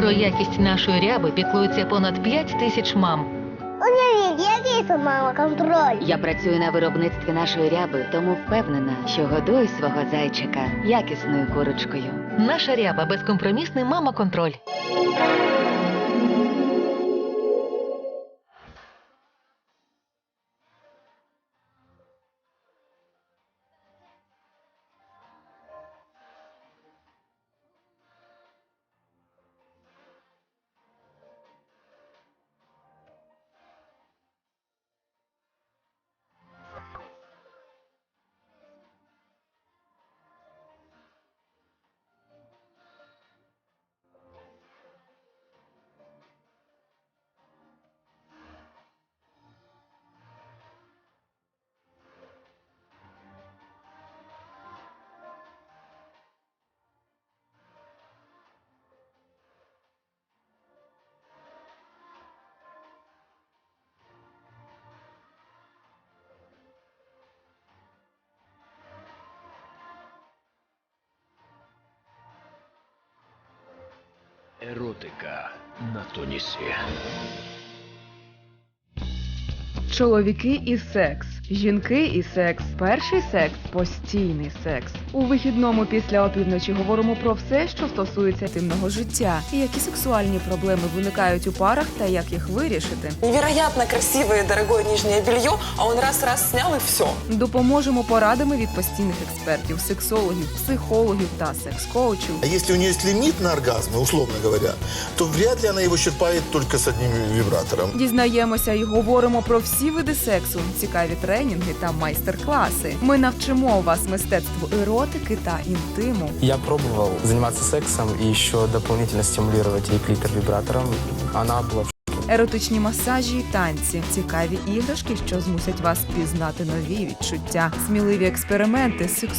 Про якість нашої ряби піклується понад 5 тисяч мам. Уявіть, який це мама контроль. Я працюю на виробництві нашої ряби, тому впевнена, що годую свого зайчика якісною курочкою. Наша ряба безкомпромісний мама контроль. Еротика на тонісі. Чоловіки і секс, жінки і секс, перший секс, постійний секс. У вихідному після опівночі говоримо про все, що стосується інтимного життя, і які сексуальні проблеми виникають у парах та як їх вирішити. Невероятно красивое дорогое нижнее белье, а он раз-раз снял и все. Допоможемо порадами від постійних експертів, сексологів, психологів та секс-коучів. А если у нее есть лимит на оргазмы, условно говоря, то вряд ли она его черпает только с одним вибратором. Дізнаємося і говоримо про всі види сексу, цікаві тренінги та майстер-класи. Ми навчимо вас мистецтву еротики та інтиму. Я пробував займатися сексом і ще дополнительно стимулювати її клітер вибратором. Она была в Еротичні масажі і танці, цікаві іграшки, що змусять вас пізнати нові відчуття, сміливі експерименти,